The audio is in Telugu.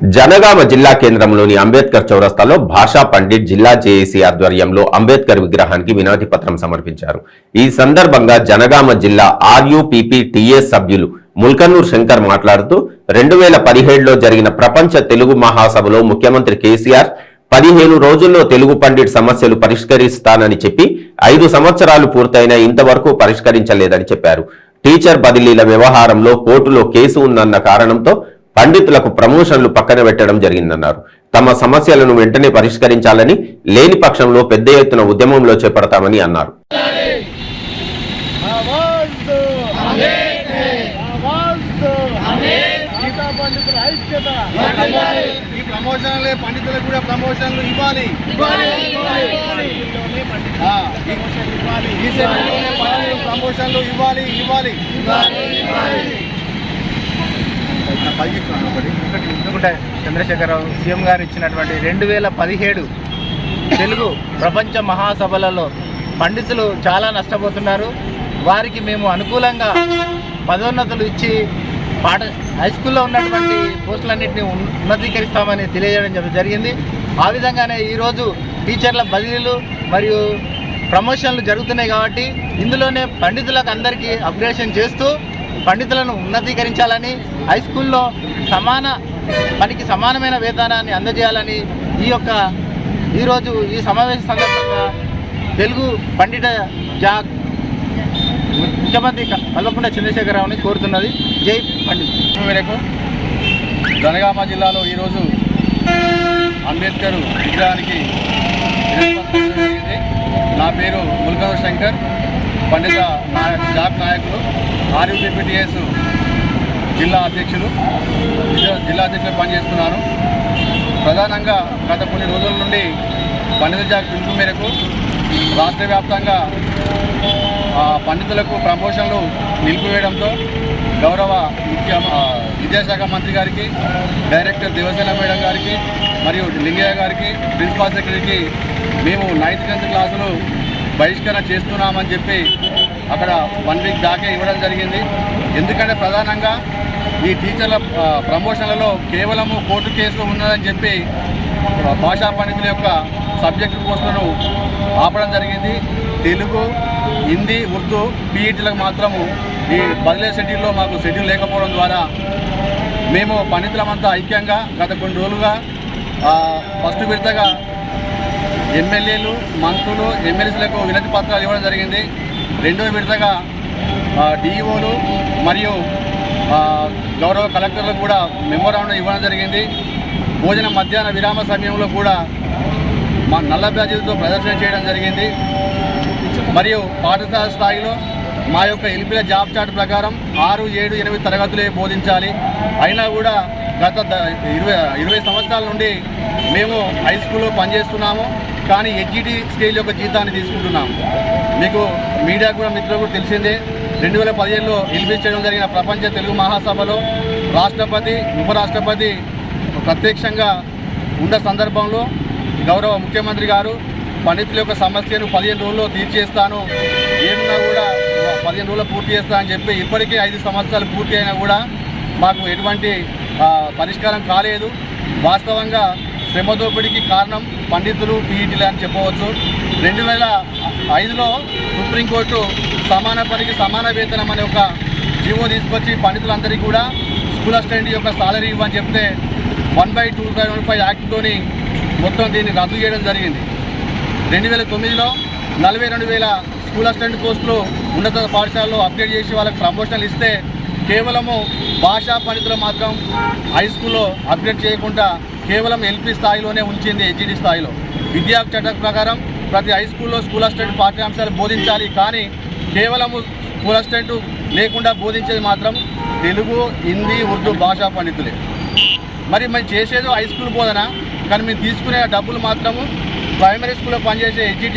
జనగామ జిల్లా కేంద్రంలోని అంబేద్కర్ చౌరస్తాలో భాషా పండిట్ జిల్లా జేఏసీ ఆధ్వర్యంలో అంబేద్కర్ విగ్రహానికి వినతి పత్రం సమర్పించారు. ఈ సందర్భంగా జనగామ జిల్లా ఆర్యూపీపీ టీఎస్ సభ్యులు ముల్కన్నూర్ శంకర్ మాట్లాడుతూ రెండు వేల పదిహేడులో జరిగిన ప్రపంచ తెలుగు మహాసభలో ముఖ్యమంత్రి కేసీఆర్ పదిహేను రోజుల్లో తెలుగు పండిట్ సమస్యలు పరిష్కరిస్తానని చెప్పి ఐదు సంవత్సరాలు పూర్తయినా ఇంతవరకు పరిష్కరించలేదని చెప్పారు. టీచర్ బదిలీల వ్యవహారంలో కోర్టులో కేసు ఉందన్న కారణంతో పండితులకు ప్రమోషన్లు పక్కన పెట్టడం జరిగిందన్నారు. తమ సమస్యలను వెంటనే పరిష్కరించాలని లేని పక్షంలో పెద్ద ఎత్తున ఉద్యమంలో చేపడతామని అన్నారు. ఇవ్వాలి. ఇవ్వాలి. ఇవ్వాలి. ఒకటి. ఎందుకంటే చంద్రశేఖరరావు సీఎం గారు ఇచ్చినటువంటి రెండు వేల పదిహేడు తెలుగు ప్రపంచ మహాసభలలో పండితులు చాలా నష్టపోతున్నారు వారికి మేము అనుకూలంగా పదోన్నతులు ఇచ్చి పాఠ హై స్కూల్లో ఉన్నటువంటి పోస్టులన్నింటినీ ఉన్నతీకరిస్తామని తెలియజేయడం జరిగింది ఆ విధంగానే ఈరోజు టీచర్ల బదిలీలు మరియు ప్రమోషన్లు జరుగుతున్నాయి కాబట్టి ఇందులోనే పండితులకు అందరికీ అప్గ్రేషన్ చేస్తూ పండితులను ఉన్నతీకరించాలని హై స్కూల్లో సమాన పనికి సమానమైన వేతనాన్ని అందజేయాలని ఈ యొక్క ఈరోజు ఈ సమావేశ సందర్భంగా తెలుగు పండిత జా ముఖ్యమంత్రి క- కల్వకుంట్ల చంద్రశేఖరరావుని కోరుతున్నది. జై పండిత్. మేరకు జనగామ జిల్లాలో ఈరోజు అంబేద్కర్ విగ్రహానికి నా పేరు ముల్కనూర్ శంకర్. పండిత నాయక్ జాబ్ నాయకులు ఆర్యూపీపీటీఎస్ జిల్లా అధ్యక్షులు జిల్లా అధ్యక్షులు పనిచేస్తున్నాను ప్రధానంగా గత కొన్ని రోజుల నుండి పండిత జాబ్ పిలుపు మేరకు రాష్ట్ర వ్యాప్తంగా పండితులకు ప్రమోషన్లు నిలిపివేయడంతో గౌరవ ముఖ్య విద్యాశాఖ మంత్రి గారికి డైరెక్టర్ దేవసేన మేడం గారికి మరియు లింగయ్య గారికి ప్రిన్సిపాల్ సెక్రటరీకి మేము నైన్త్ టెన్త్ క్లాసులు బహిష్కరణ చేస్తున్నామని చెప్పి అక్కడ వన్ వీక్ దాకే ఇవ్వడం జరిగింది. ఎందుకంటే ప్రధానంగా ఈ టీచర్ల ప్రమోషన్లలో కేవలము కోర్టు కేసు ఉన్నదని చెప్పి భాషా పండితుల యొక్క సబ్జెక్టు కోర్సులను ఆపడం జరిగింది. తెలుగు హిందీ ఉర్దూ పీఈటీలకు మాత్రము ఈ బదిలీ షెడ్యూల్లో మాకు షెడ్యూల్ లేకపోవడం ద్వారా మేము పండితులమంతా ఐక్యంగా గత కొన్ని రోజులుగా ఫస్ట్ విడతగా ఎమ్మెల్యేలు మంత్రులు ఎమ్మెల్సీలకు వినతి పత్రాలు ఇవ్వడం జరిగింది. రెండో విడతగా డిఈఓలు మరియు గౌరవ కలెక్టర్లకు కూడా మెమోరాండం ఇవ్వడం జరిగింది. భోజన మధ్యాహ్న విరామ సమయంలో కూడా మా నల్ల బ్యాజీలతో ప్రదర్శన చేయడం జరిగింది. మరియు పాఠశాల స్థాయిలో మా యొక్క ఎల్పిల జాబ్ చార్ట్ ప్రకారం ఆరు ఏడు ఎనిమిది తరగతులే బోధించాలి. అయినా కూడా గత ఇరవై ఇరవై సంవత్సరాల నుండి మేము హై స్కూల్లో పనిచేస్తున్నాము కానీ హెచ్జిటి స్టేజ్ యొక్క జీతాన్ని తీసుకుంటున్నాము. మీకు మీడియా కూడా మిత్రులు కూడా తెలిసిందే రెండు వేల పదిహేనులో ఎల్బీ చేయడం జరిగిన ప్రపంచ తెలుగు మహాసభలో రాష్ట్రపతి ఉపరాష్ట్రపతి ప్రత్యక్షంగా ఉన్న సందర్భంలో గౌరవ ముఖ్యమంత్రి గారు పండితుల యొక్క సమస్యను పదిహేను రోజుల్లో తీర్చేస్తాను ఏమన్నా కూడా పదిహేను రోజుల్లో పూర్తి చేస్తానని చెప్పి ఇప్పటికే ఐదు సంవత్సరాలు పూర్తి అయినా కూడా మాకు ఎటువంటి పరిష్కారం కాలేదు. వాస్తవంగా శ్రమ దోపిడీకి కారణం పండితులు పీఈటీలు అని చెప్పవచ్చు. రెండు వేల ఐదులో సుప్రీంకోర్టు సమాన పనికి సమాన వేతనం అనే ఒక జీవో తీసుకొచ్చి పండితులందరికీ కూడా స్కూల్ అసిస్టెంట్ యొక్క సాలరీ ఇవ్వని చెప్తే one by two thousand five యాక్ట్తోని మొత్తం దీన్ని రద్దు చేయడం జరిగింది. రెండు వేల తొమ్మిదిలో నలభై రెండు వేల స్కూల్ అసిస్టెంట్ పోస్టులు ఉన్నత పాఠశాలలో అప్డేట్ చేసి వాళ్ళకి ప్రమోషన్లు ఇస్తే కేవలము భాషా పండితులు మాత్రం హై స్కూల్లో అప్డేట్ చేయకుండా కేవలం ఎల్పీ స్థాయిలోనే ఉంచింది హెచ్జిడి స్థాయిలో. విద్యా చట్టం ప్రకారం ప్రతి హై స్కూల్లో స్కూల్ అసిస్టెంట్ పాఠ్యాంశాలు బోధించాలి కానీ కేవలము స్కూల్ అసిస్టెంట్ లేకుండా బోధించేది మాత్రం తెలుగు హిందీ ఉర్దూ భాషా పండితులే. మరి మేము చేసేది హై స్కూల్ బోధన కానీ మేము తీసుకునే డబ్బులు మాత్రము ప్రైమరీ స్కూల్లో పనిచేసే హెచ్డి